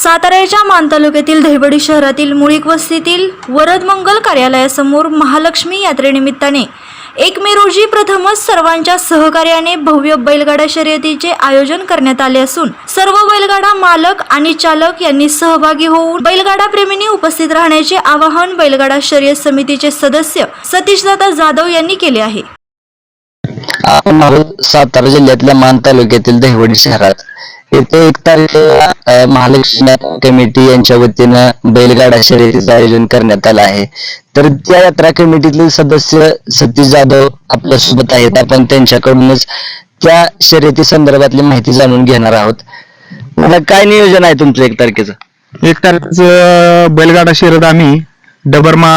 साताऱ्याच्या मान तालुक्यातील दहिवडी शहरातील मुळीक वस्तीतील वरदमंगल कार्यालयासमोर महालक्ष्मी यात्रेनिमित्ताने एक मे रोजी प्रथमच सर्वांच्या सहकार्याने भव्य बैलगाडा शर्यतीचे आयोजन करण्यात आले असून सर्व बैलगाडा मालक आणि चालक यांनी सहभागी होऊन बैलगाडा प्रेमींनी उपस्थित राहण्याचे आवाहन बैलगाडा शर्यत समितीचे सदस्य सतीशदादा जाधव यांनी केले आहे. सातारा जिल्ह्यातल्या मान तालुक्यातील दहिवडी शहरात. येथे एक तारखेला महालक्ष्मी कमिटी यांच्या वतीनं बैलगाडा शर्यतीचं आयोजन करण्यात आलं आहे. तर त्या यात्रा कमिटीतले सदस्य सतीश जाधव आपल्यासोबत आहेत. आपण त्यांच्याकडूनच त्या शर्यती संदर्भातली माहिती जाणून घेणार आहोत. मला काय नियोजन आहे तुमचं एक तारखेचं? एक तारखेचं बैलगाडा शर्यत आम्ही डबरमा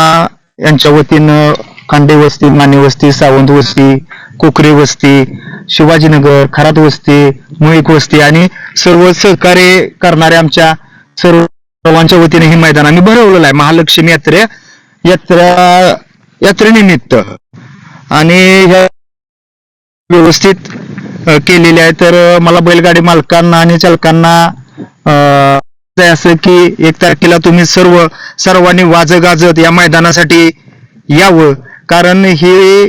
यांच्या वतीनं खांडे वस्ती माने वस्ती सावंत वस्ती कोकरे वस्ती शिवाजीनगर खरात वस्ती मुळीक वस्ती आणि सर्व सहकार्य करणाऱ्या आमच्या सर्वांच्या वतीने हे मैदान आम्ही भरवलेलं आहे. महालक्ष्मी यात्रे यात्रा यात्रेनिमित्त. आणि ह्या व्यवस्थित केलेले आहे. तर मला बैलगाडी मालकांना आणि चालकांना असं की एक तारखेला तुम्ही सर्व सर्वांनी वाज गाजत या मैदानासाठी यावं. कारण हे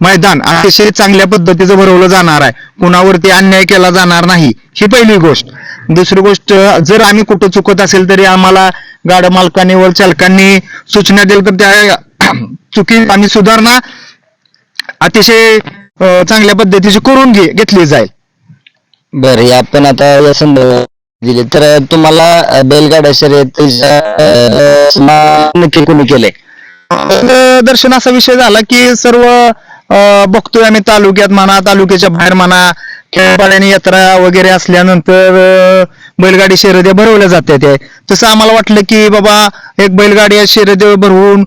मैदान अतिशय चांगल्या पद्धतीचं भरवलं जाणार आहे. कुणावरती अन्याय केला जाणार नाही. ही पहिली गोष्ट. दुसरी गोष्ट जर आम्ही कुठं चुकत असेल तरी आम्हाला गाड्या मालकांनी व चालकांनी सूचना दिल्या तर त्या चुकी आम्ही सुधारणा अतिशय चांगल्या पद्धतीची करून घे घेतली जाईल. बरं आपण आता या संदर्भात दिले. तर तुम्हाला अ, बैलगाडा शर्यतीच्या अ, मा- नक्की कोणी तर दर्शन असा विषय झाला की सर्व बघतोय आम्ही तालुक्यात म्हणा तालुक्याच्या बाहेर म्हणा खेळपाड्याने यात्रा वगैरे असल्यानंतर बैलगाडी शर्यद्या भरवल्या जातात तसं आम्हाला वाटलं की बाबा एक बैलगाडी या भरवून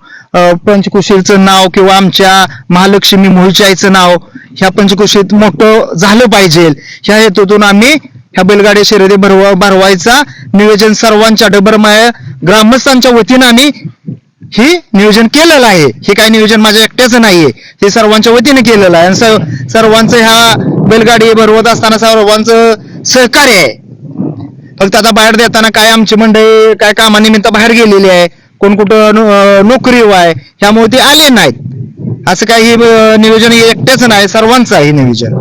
पंचकुशीचं नाव किंवा आमच्या महालक्ष्मी मोहिचाईचं नाव ह्या पंचकुशीत मोठं झालं पाहिजे. ह्या हेतूतून आम्ही ह्या बैलगाडी शर्यती भरवा भरवायचा नियोजन सर्वांच्या डबरमाय ग्रामस्थांच्या वतीनं आम्ही ही नियोजन केलेलं आहे. हे काही नियोजन माझ्या एकट्याचं नाहीये. हे सर्वांच्या वतीने केलेलं आहे. आणि सर्वांचं ह्या बैलगाडी भरवत असताना सर्वांचं सहकार्य आहे. फक्त आता बाहेर देताना काय आमची मंडळी काय कामानिमित्त बाहेर गेलेली आहे. कोण कुठं नोकरी आहे ह्यामुळे ते आले नाहीत. असं काही नियोजन हे एकट्याचं नाही सर्वांचं आहे नियोजन.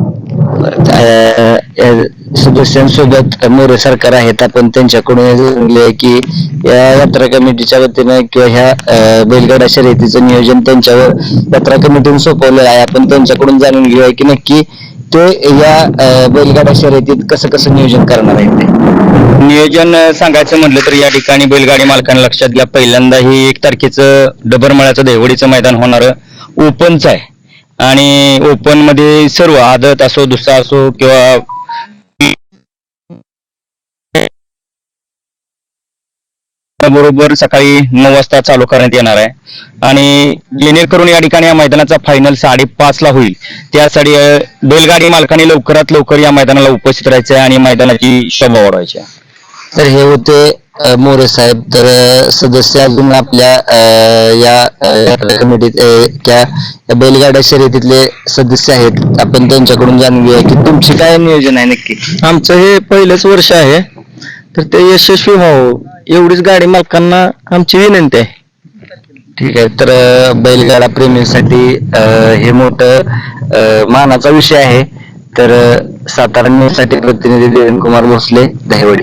सदस्यांसोबत मोरे सरकार आहेत. आपण त्यांच्याकडून आहे की या यात्रा कमिटीच्या वतीनं किंवा ह्या बैलगाडा शर्यतीचं नियोजन त्यांच्यावर यात्रा कमिटीने सोपवलं आहे. आपण त्यांच्याकडून जाणून घेऊया की नक्की ते या बैलगाडा शर्यतीत कसं कसं नियोजन करणार आहेत ते. नियोजन सांगायचं म्हटलं तर या ठिकाणी बैलगाडी मालकांना लक्षात घ्या. पहिल्यांदा ही एक तारखेचं डबरमळ्याचं देवडीचं मैदान होणार ओपनचं आहे. आणि ओपनमध्ये सर्व आदत असो दुसरा असो किंवा बरोबर सकाळी नऊ वाजता चालू करण्यात येणार आहे. आणि जेणेकरून या ठिकाणी या मैदानाचा फायनल साडेपाच ला होईल. त्यासाठी बैलगाडी मालकाने लवकरात लवकर या मैदानाला उपस्थित राहायचं आहे आणि मैदानाची शोभा वाढवायची तर हे होते मोरे साहेब तर सदस्य अजून आपल्या या कमिटीत त्या बैलगाड्या शर्यतीतले सदस्य आहेत. आपण त्यांच्याकडून जाणून घेऊया की तुमची काय नियोजन आहे नक्की? आमचं हे पहिलंच वर्ष आहे. तर ते यशस्वी व्हावं एवढीच गाडी मालकांना आमची विनंती आहे. ठीक आहे तर बैलगाडा प्रेमींसाठी हे मोठं मानाचा विषय आहे. तर सातारा साठी प्रतिनिधी देवेंद्र कुमार भोसले दहिवडी.